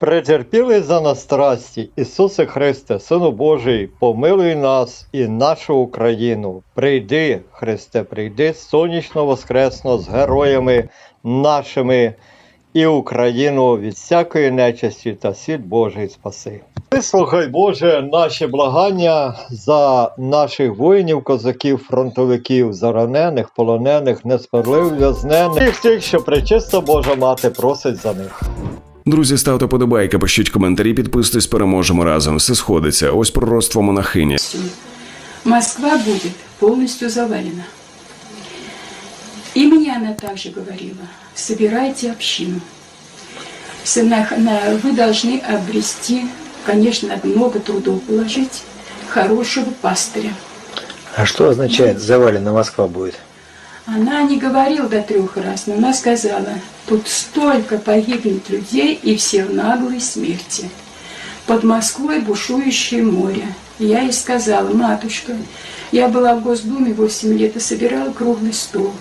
Претерпілий за нас страсті, Ісусе Христе, Сину Божий, помилуй нас і нашу Україну. Прийди, Христе, прийди сонячно воскресно з героями нашими і Україну від всякої нечисті та світ Божий спаси. Вислухай, Боже, наші благання за наших воїнів, козаків, фронтовиків, заранених, полонених, несправедливо в'язнених, всіх що пречиста Божа мати просить за них. Друзі, ставте подобайки, пишіть коментарі, підписуйтесь, переможемо разом. Все сходиться. Ось пророцтво монахині. Москва будет полностью завалена. И мне она также говорила, собирайте общину. Сына- на- Вы должны обрести, конечно, надо много трудов положить, хорошего пастыря. А что означает завалена Москва будет? Она не говорила до трех раз, но она сказала, тут столько погибнет людей и все в наглой смерти. Под Москвой бушующее море. Я ей сказала, матушка, я была в Госдуме 8 лет и собирала круглый стол.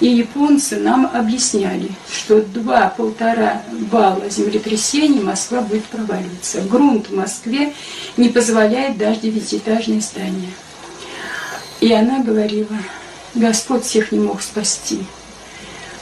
И японцы нам объясняли, что 2-1,5 балла землетрясений Москва будет проваливаться. Грунт в Москве не позволяет даже девятиэтажные здания. И она говорила, Господь всех не мог спасти.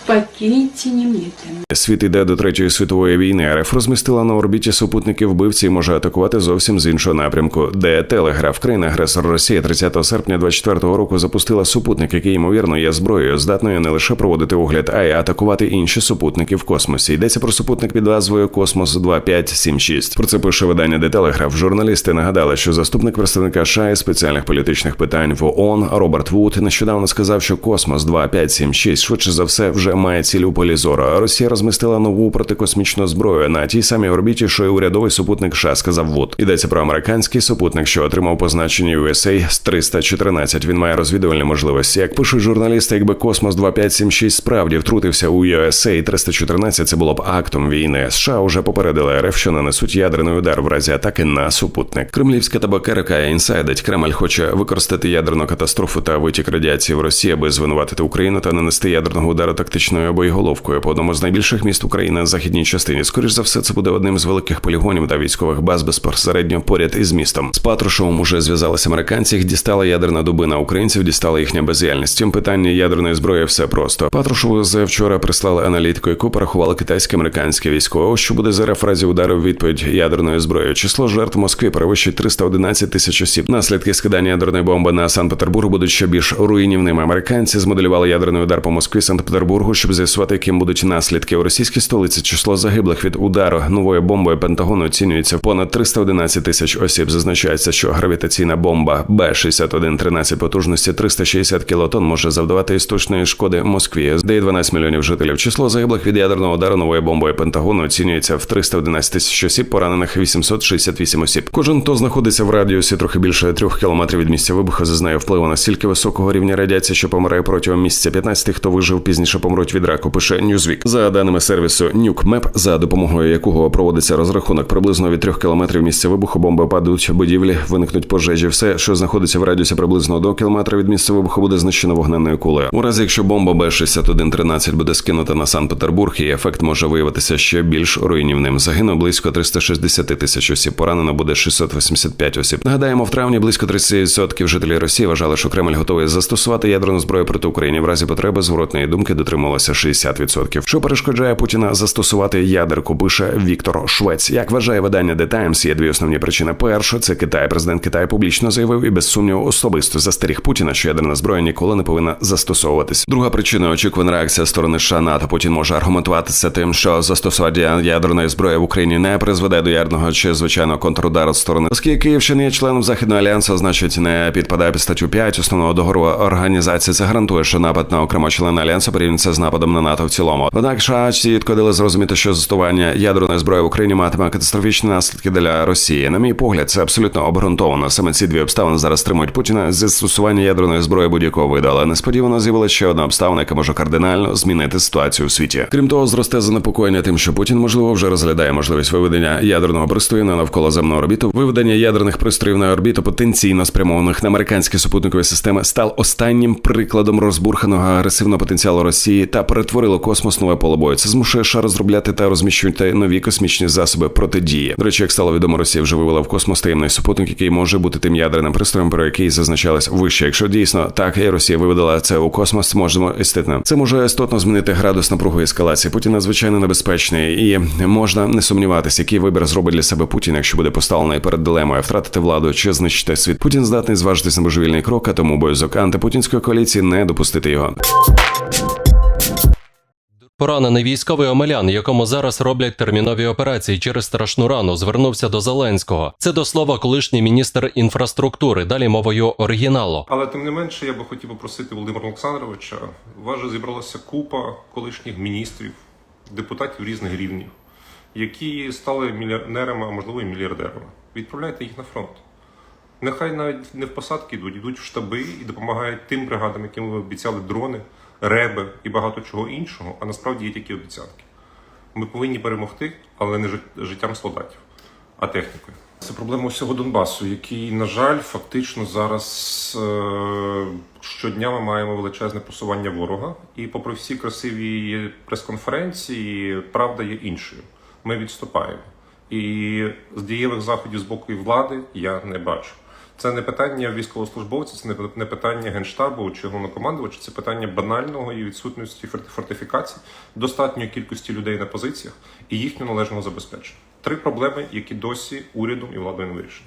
Покиньте немедленно. Світ іде до третьої світової війни. РФ розмістила на орбіті супутники вбивці і може атакувати зовсім з іншого напрямку. Де телеграф країна агресор Росія 30 серпня 24 року запустила супутник, який ймовірно є зброєю, здатною не лише проводити огляд, а й атакувати інші супутники в космосі. Йдеться про супутник під назвою Космос 2576. Про це пише видання де телеграф. Журналісти нагадали, що заступник представника США із спеціальних політичних питань в ООН Роберт Вуд нещодавно сказав, що Космос 2576 швидше за все вже має ціль у полі зору. Росія розмістила нову протикосмічну зброю на тій самій орбіті, що й урядовий супутник США, сказав Вуд. Йдеться про американський супутник, що отримав позначення USA з 314. Він має розвідувальні можливості. Як пишуть журналісти, якби Космос 2576 справді втрутився у USA 314, це було б актом війни. США уже попередили РФ, що нанесуть ядерний удар в разі атаки на супутник. Кремлівська табакерика інсайдить Кремль хоче використати ядерну катастрофу та витік радіації в Росії, аби звинуватити Україну та нанести ядерного удару тактичною боєголовкою по одному з найбільших міст України на західній частині. Скоріш за все, це буде одним з великих полігонів та військових баз безпосередньо поряд із містом. З Патрушевим уже зв'язалися американці. Їх дістала ядерна дубина українців, дістала їхня бездіяльність. Цим питання ядерної зброї все просто. Патрушеву з вчора прислали аналітику, яку порахували китайські американські військові. Ось що буде за РФ в разі удару відповідь ядерною зброєю. Число жертв в Москві перевищить 311 тисяч осіб. Наслідки скидання ядерної бомби на Санкт-Петербург будуть ще більш руйнівними. Американці змоделювали ядерний удар по Москві Санкт-Петербургу, щоб з'ясувати, яким будуть наслідки у російській столиці. Число загиблих від удару новою бомбою Пентагону оцінюється в понад 311 тисяч осіб. Зазначається, що гравітаційна бомба Б-6113 потужності 360 кілотон може завдавати істочної шкоди Москві, де є 12 мільйонів жителів. Число загиблих від ядерного удару новою бомбою Пентагону оцінюється в 311 тисяч осіб, поранених 868 осіб. Кожен, хто знаходиться в радіусі трохи більше трьох кілометрів від місця вибуху, зазнає впливу настільки високого рівня радіації, що помирає протягом місяця. 15 хто вижив пізніше помруть від раку. Пише Newsweek. За даними сервісу NukeMap, за допомогою якого проводиться розрахунок приблизно від трьох кілометрів місця вибуху, бомби падуть, будівлі, виникнуть пожежі. Все, що знаходиться в радіусі приблизно до кілометра від місця вибуху, буде знищено вогненною кулею. У разі, якщо бомба Б-6113 буде скинута на Санкт-Петербург, її ефект може виявитися ще більш руйнівним. Загинуло близько 360 тисяч осіб. Поранено буде 685 осіб. Нагадаємо, в травні близько 30% жителів Росії вважали, що Кремль готовий застосувати ядерну зброю проти України. В разі потреби зворотної думки дотримувалося 60%. Що перешкоджає Путіна застосувати ядерку? Пише Віктор Швець. Як вважає видання The Times, є дві основні причини. Перша це Китай. Президент Китаю публічно заявив і без сумніву особисто застеріг Путіна, що ядерна зброя ніколи не повинна застосовуватись. Друга причина очікувана реакція сторони США НАТО. Путін може аргументувати це тим, що застосування ядерної зброї в Україні не призведе до ядерного чи звичайного контрудару сторони, оскільки Київщина є членом західного альянсу, значить не підпадає під статтю 5 основного договору організації. Це гарантує, що напад на окремо члена альянсу порівняться з нападом на НАТО в цілому. Однак США чітко дали зрозуміти, що застосування ядерної зброї в Україні матиме катастрофічні наслідки для Росії. На мій погляд, це абсолютно обґрунтовано. Саме ці дві обставини зараз стримують Путіна з застосування ядерної зброї будь-якого виду, але несподівано з'явилася ще одна обставина, яка може кардинально змінити ситуацію у світі. Крім того, зросте занепокоєння тим, що Путін можливо вже розглядає можливість виведення ядерного пристрою на навколоземну орбіту. Виведення ядерних пристроїв на орбіту потенційно спрямованих на американські супутникові системи став останнім прикладом розбурханого агресивного потенціалу Росії технології та перетворило космос нове поле бою. Це змушує США розробляти та розміщувати нові космічні засоби протидії. До речі, як стало відомо, Росія вже вивела в космос таємний супутник, який може бути тим ядерним пристроєм, про який зазначалось вище. Якщо дійсно так і Росія виведала це у космос, можемо іститно. Це може істотно змінити градус напруги ескалації. Путін надзвичайно небезпечний, і можна не сумніватися, який вибір зробить для себе Путін, якщо буде поставлений перед дилемою втратити владу чи знищити світ. Путін здатний зважитись на божевільний крок, а тому обов'язок антипутінської коаліції не допустити його. Поранений військовий Омелян, якому зараз роблять термінові операції через страшну рану, звернувся до Зеленського. Це до слова колишній міністр інфраструктури. Далі мовою оригіналу. Але тим не менше, я би хотів попросити Володимира Олександровича. У вас же зібралася купа колишніх міністрів, депутатів різних рівнів, які стали мільйонерами, а можливо і мільярдерами. Відправляйте їх на фронт. Нехай навіть не в посадки йдуть, йдуть в штаби і допомагають тим бригадам, яким ви обіцяли дрони, реби і багато чого іншого, а насправді є тільки обіцянки. Ми повинні перемогти, але не жит- життям солдатів, а технікою. Це проблема всього Донбасу, який, на жаль, фактично зараз е- щодня ми маємо величезне просування ворога. І попри всі красиві прес-конференції, правда є іншою. Ми відступаємо. І з дієвих заходів з боку влади я не бачу. Це не питання військовослужбовців, це не- питання генштабу чи головнокомандувача, це питання банального і відсутності форти- фортифікацій, достатньої кількості людей на позиціях і їхнього належного забезпечення. Три проблеми, які досі урядом і владою не вирішені.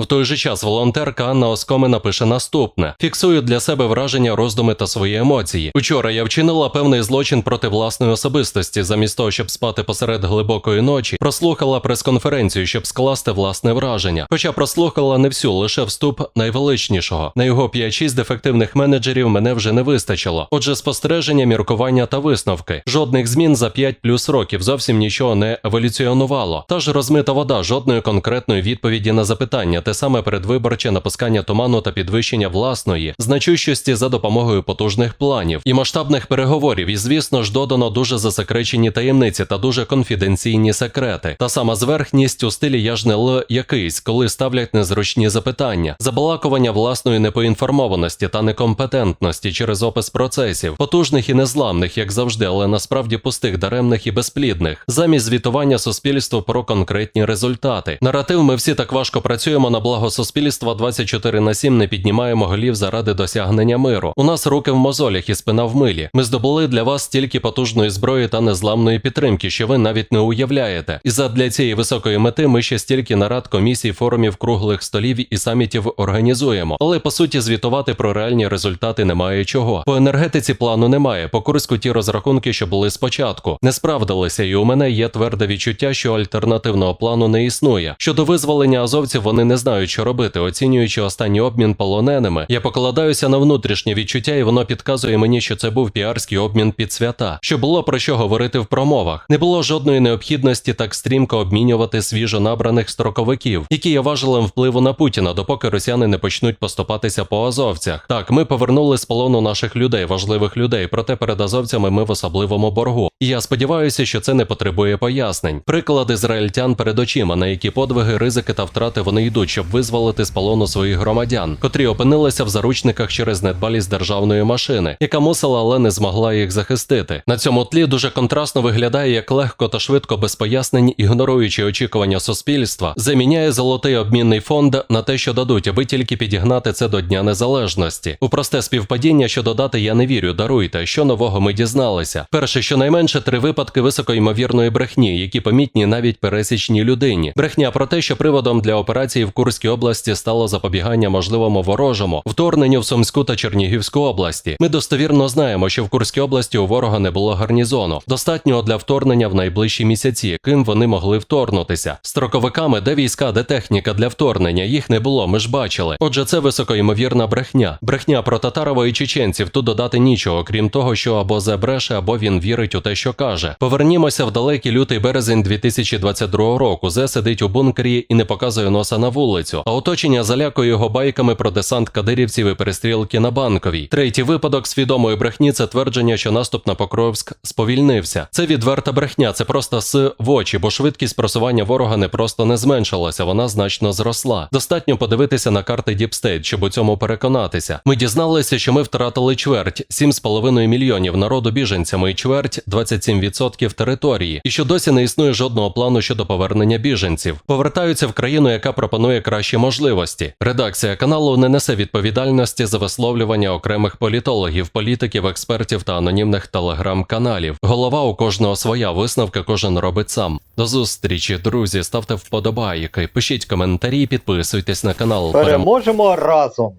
В той же час волонтерка Анна Оскомина пише наступне: фіксую для себе враження, роздуми та свої емоції. Учора я вчинила певний злочин проти власної особистості. Замість того, щоб спати посеред глибокої ночі, прослухала прес-конференцію, щоб скласти власне враження. Хоча прослухала не всю, лише вступ найвеличнішого. На його 5-6 дефективних менеджерів мене вже не вистачило. Отже, спостереження, міркування та висновки. Жодних змін за 5 плюс років зовсім нічого не еволюціонувало. Та ж розмита вода, жодної конкретної відповіді на запитання, те саме передвиборче напускання туману та підвищення власної значущості за допомогою потужних планів і масштабних переговорів. І звісно ж додано дуже засекречені таємниці та дуже конфіденційні секрети. Та сама зверхність у стилі я ж не л якийсь, коли ставлять незручні запитання, забалакування власної непоінформованості та некомпетентності через опис процесів, потужних і незламних, як завжди, але насправді пустих, даремних і безплідних, замість звітування суспільству про конкретні результати. Наратив ми всі так важко працюємо на благо суспільства 24 на 7 не піднімаємо голів заради досягнення миру. У нас руки в мозолях і спина в милі. Ми здобули для вас стільки потужної зброї та незламної підтримки, що ви навіть не уявляєте. І задля цієї високої мети ми ще стільки нарад, комісій, форумів, круглих столів і самітів організуємо. Але по суті звітувати про реальні результати немає чого. По енергетиці плану немає. По Курську ті розрахунки, що були спочатку, не справдилися, і у мене є тверде відчуття, що альтернативного плану не існує. Щодо визволення азовців, вони не знають, що робити, оцінюючи останній обмін полоненими. Я покладаюся на внутрішнє відчуття, і воно підказує мені, що це був піарський обмін під свята. Що було про що говорити в промовах. Не було жодної необхідності так стрімко обмінювати свіжо набраних строковиків, які є важелем впливу на Путіна, допоки росіяни не почнуть поступатися по азовцях. Так, ми повернули з полону наших людей, важливих людей, проте перед азовцями ми в особливому боргу. І я сподіваюся, що це не потребує пояснень. Приклад ізраїльтян перед очима, на які подвиги, ризики та втрати вони йдуть, щоб визволити з полону своїх громадян, котрі опинилися в заручниках через недбалість державної машини, яка мусила, але не змогла їх захистити. На цьому тлі дуже контрастно виглядає, як легко та швидко без пояснень, ігноруючи очікування суспільства, заміняє золотий обмінний фонд на те, що дадуть, аби тільки підігнати це до Дня Незалежності. У просте співпадіння, що додати, я не вірю. Даруйте, що нового ми дізналися. Перше, щонайменше три випадки високоймовірної брехні, які помітні навіть пересічній людині. Брехня про те, що приводом для операції в Курській області стало запобігання можливому ворожому вторгненню в Сумську та Чернігівську області. Ми достовірно знаємо, що в Курській області у ворога не було гарнізону, достатнього для вторгнення в найближчі місяці, ким вони могли вторгнутися. Строковиками, де війська, де техніка для вторгнення, їх не було. Ми ж бачили. Отже, це високоймовірна брехня. Брехня про Татарова і чеченців тут додати нічого, крім того, що або Зе бреше, або він вірить у те, що каже. Повернімося в далекий лютий березень 2022 року. Зе сидить у бункері і не показує носа на вулиці. Вулицю, а оточення залякує його байками про десант кадирівців і перестрілки на банковій. Третій випадок свідомої брехні це твердження, що наступ на Покровськ сповільнився. Це відверта брехня, це просто с в очі, бо швидкість просування ворога не просто не зменшилася, вона значно зросла. Достатньо подивитися на карти Діпстейт, щоб у цьому переконатися. Ми дізналися, що ми втратили чверть 7,5 мільйонів народу біженцями і чверть 27% території, і що досі не існує жодного плану щодо повернення біженців. Повертаються в країну, яка пропонує кращі можливості. Редакція каналу не несе відповідальності за висловлювання окремих політологів, політиків, експертів та анонімних телеграм-каналів. Голова у кожного своя висновка, кожен робить сам. До зустрічі, друзі. Ставте вподобайки, пишіть коментарі, підписуйтесь на канал. Переможемо разом.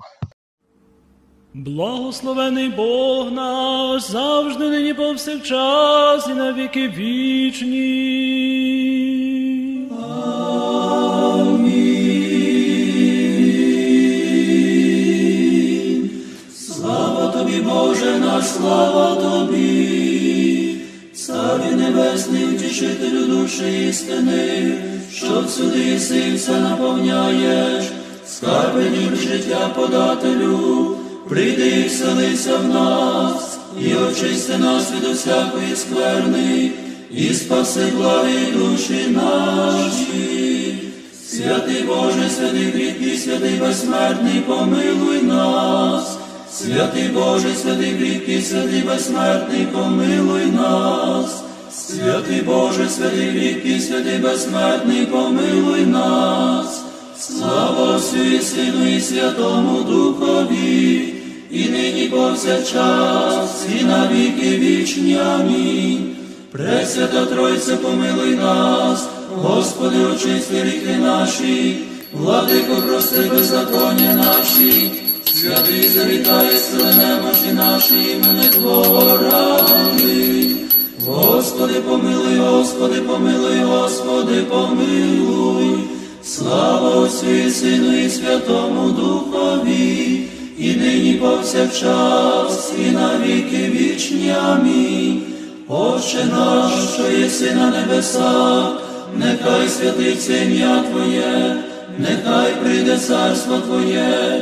Благословений Бог наш завжди нині повсякчас і на віки вічні. Слава тобі, Царі Небесний, утішителю душі істини, що всюди си все наповняєш, скарбені життя подателю, прийди і вселися в нас, і очисти нас від усякої скверни, і спаси благі душі наші. Святий Боже, святий кріпкий, святий безсмертний, помилуй нас. Святий Боже, святий кріпкий, святий безсмертний, помилуй нас. Святий Боже, святий кріпкий, святий безсмертний, помилуй нас. Слава Отцю Сину і Святому Духові, і нині повсякчас, і на віки вічні. Амінь. Пресвята Тройце, помилуй нас, Господи, очисти гріхи наші, владико, прости беззаконня наші, святий завітає сили немощі наші, імени Твого ради. Господи, помилуй, Господи, помилуй, Господи, помилуй. Слава Отцю Сину і Святому Духові, і нині повсякчас, і на віки вічні. Амінь. Отче наш, що єси на небесах, нехай святиться ім'я Твоє, нехай прийде царство Твоє,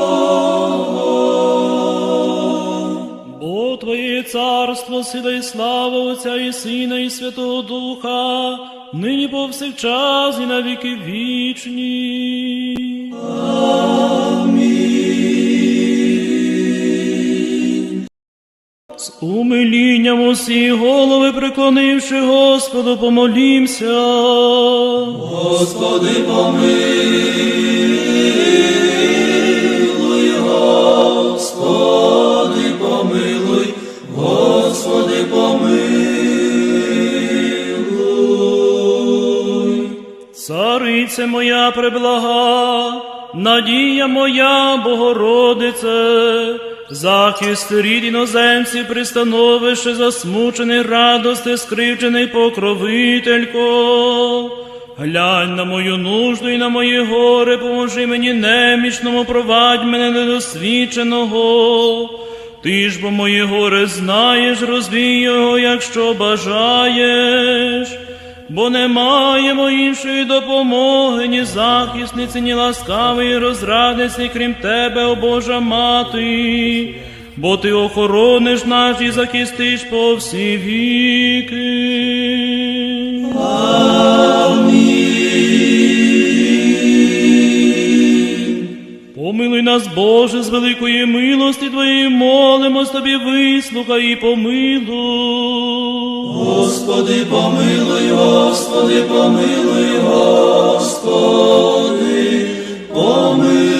Царство, сила і слава Отця і Сина, і Святого Духа, нині повсякчас і на віки вічні. З умилінням усі голови преклонивши Господу, помолімся. Господи, помилуй, Царице моя преблага, надія моя, Богородице, захист рід іноземців, пристановище засмучений, радости, скривчений покровителько. Глянь на мою нужду і на моє горе, поможи мені немічному, провадь мене недосвідченого. Ти ж бо моє горе знаєш, розвій його, якщо бажаєш бо не маємо іншої допомоги, ні захисниці, ні ласкавої розрадниці, крім тебе, о Божа мати, бо ти охорониш наш і захистиш по всі віки. Помилуй нас, Боже, з великої милості Твоєї молимось Тобі, вислухай і помилуй. Господи, помилуй, Господи, помилуй, Господи, помилуй.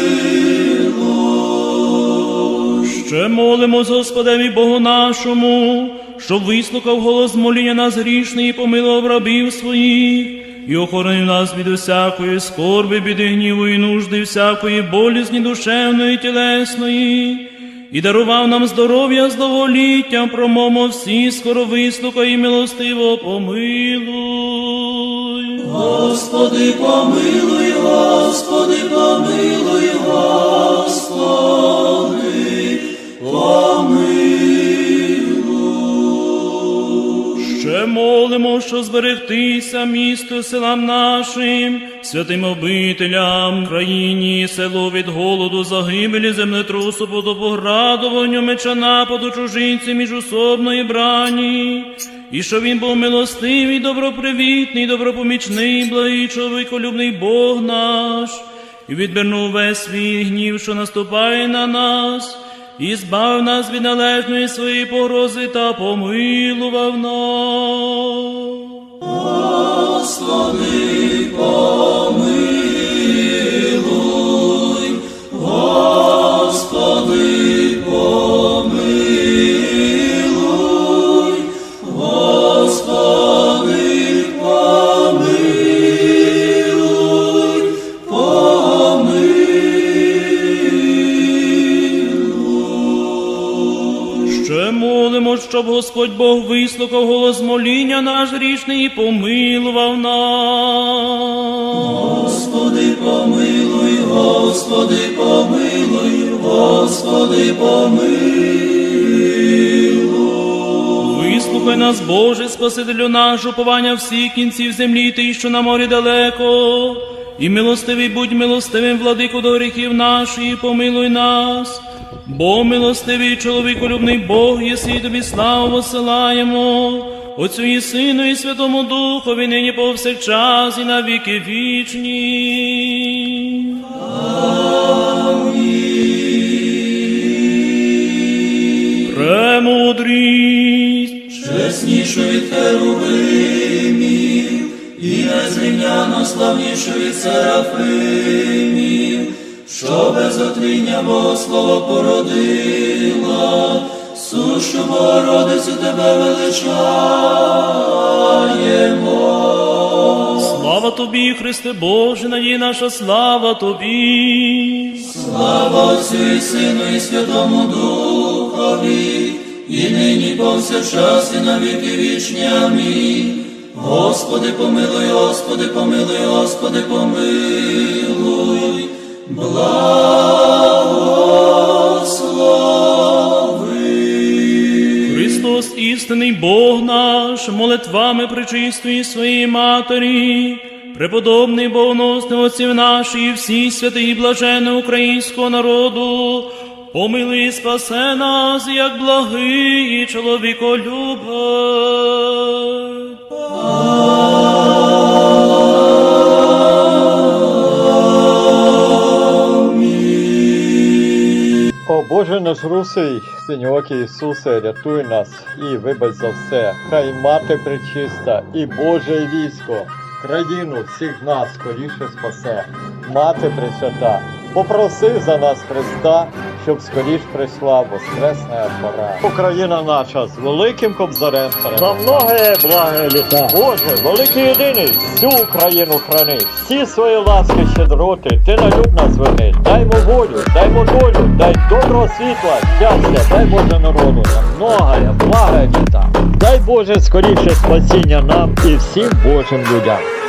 Ще молимось Господеві Богу нашому, щоб вислухав голос моління нас грішний і помилував рабів своїх, і охоронив нас від усякої скорби, біди, гніву і нужди, всякої болізні душевної, тілесної, і дарував нам здоров'я з довголіттям, промомо всі, скоро вислухай і милостиво помилуй. Господи, помилуй, Господи, помилуй, Господи, Ще молимо, що зберегтися місту селам нашим, святим обителям, країні, село від голоду, загибелі, землетрусу, потопоградуванню, меча нападу чужинців міжусобної брані, і що він був милостивий, добропривітний, добропомічний, благий чоловіколюбний Бог наш, і відвернув весь свій гнів, що наступає на нас і збав нас від належної своєї погрози та помилував нас. Господи, помилуй, щоб Господь Бог вислухав голос моління наш грішний і помилував нас. Господи, помилуй, Господи, помилуй, Господи, помилуй. Вислухай нас, Боже, Спасителю наш, уповання всіх кінців землі, ти, що на морі далеко. І милостивий будь милостивим, владику до гріхів наших, і помилуй нас. Бо милостивий чоловіколюбний Бог, єси тобі славу посилаємо, Отцю і Сину, і Святому Духові, нині повсякчас, і на віки вічні. Премудрість, чеснішу від і незрівняно славнішу від серафимів, що без отління Богослова породила, сущу Богородицю тебе величаємо. Слава тобі, Христе Боже, надій наша слава тобі. Слава Отцю і Сину, і Святому Духові, і нині повсякчас, і на віки вічні. Амінь. Господи, помилуй, Господи, помилуй, Господи, помилуй, благослови. Христос, істинний Бог наш, молитвами причистої своєї Матері, преподобний богоносний отців наших, і всі святі і блажени українського народу, помилуй спасе нас, як благий чоловіколюбець. О Боже наш русий, синьоокий Ісусе, рятуй нас і вибач за все. Хай мати пречиста і Боже військо, країну всіх нас скоріше спасе. Мати пресвята, попроси за нас Христа, щоб скоріш прийшла воскресна пора. Україна наша з великим кобзарем на многое благе літа. Боже, великий єдиний, всю Україну храни, всі свої ласки щедроти, ти на люд нас вини. Даймо волю, даймо долю, дай доброго світла, щастя, дай Боже народу, на многое благе літа. Дай Боже скоріше спасіння нам і всім Божим людям.